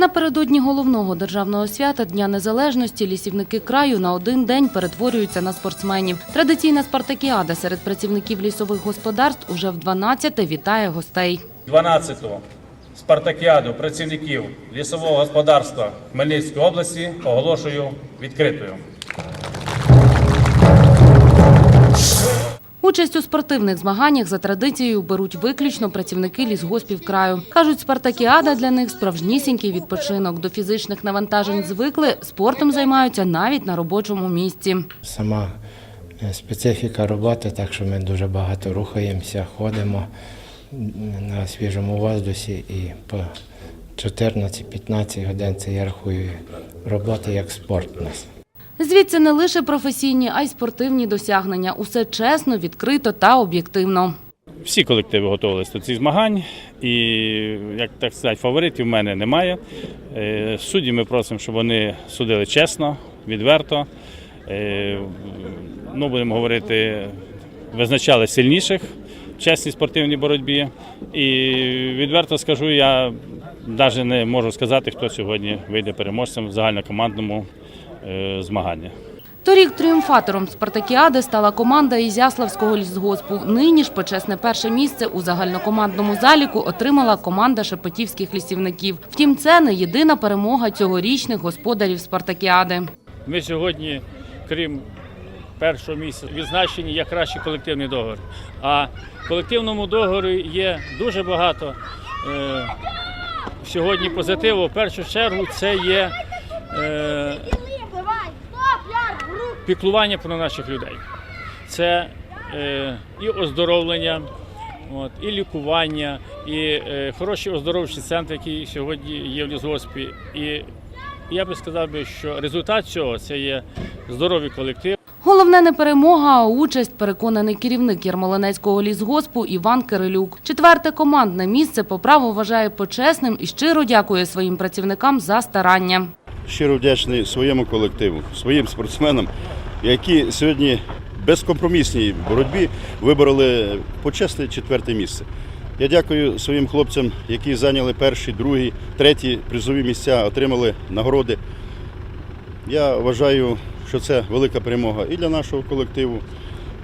Напередодні головного державного свята Дня Незалежності лісівники краю на один день перетворюються на спортсменів. Традиційна спартакіада серед працівників лісових господарств уже в 12-те вітає гостей. 12-ту спартакіаду працівників лісового господарства Хмельницької області оголошую відкритою. Участь у спортивних змаганнях за традицією беруть виключно працівники лісгоспів краю. Кажуть, спартакіада для них справжнісінький відпочинок. До фізичних навантажень звикли, спортом займаються навіть на робочому місці. Сама е, специфіка роботи, так що ми дуже багато рухаємося, ходимо на свіжому воздусі і по 14-15 годин це я рахую роботи як спорт у нас. Звідси не лише професійні, а й спортивні досягнення. Усе чесно, відкрито та об'єктивно. Всі колективи готувалися до цих змагань, і як так сказати, фаворитів в мене немає. Е, Судді ми просимо, щоб вони судили чесно, відверто. Е, Ну, будемо говорити, визначали сильніших в чесній спортивній боротьбі. І відверто скажу, я навіть не можу сказати, хто сьогодні вийде переможцем в загальнокомандному е, змаганні. Торік тріумфатором спартакіади стала команда Ізяславського лісгоспу. Нині ж почесне перше місце у загальнокомандному заліку отримала команда шепетівських лісівників. Втім, це не єдина перемога цьогорічних господарів спартакіади. Ми сьогодні, крім першого місця, відзначені як кращий колективний договір. А в колективному договорі є дуже багато е, сьогодні позитиву. В першу чергу це є е, піклування про наших людей. Це е, і оздоровлення, от, і лікування, і е, хороші оздоровчі центри, які сьогодні є в лісгоспі. І я би сказав би, що результат цього це є здоровий колектив. Головне не перемога, а участь, переконаний керівник Ярмолинецького лісгоспу Іван Кирилюк. Четверте командне місце по праву вважає почесним і щиро дякує своїм працівникам за старання. щиро вдячний своєму колективу, своїм спортсменам, які сьогодні безкомпромісній боротьбі вибороли почесне четверте місце. Я дякую своїм хлопцям, які зайняли перші, другі, треті призові місця, отримали нагороди. Я вважаю, що це велика перемога і для нашого колективу,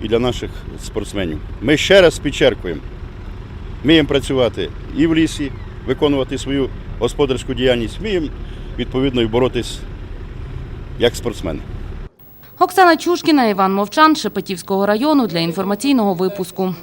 і для наших спортсменів. Ми ще раз підчеркуємо, вміємо працювати і в лісі, виконувати свою господарську діяльність, вміємо відповідно і боротись як спортсмени. Оксана Чушкіна, Іван Мовчан, Шепетівського району для інформаційного випуску.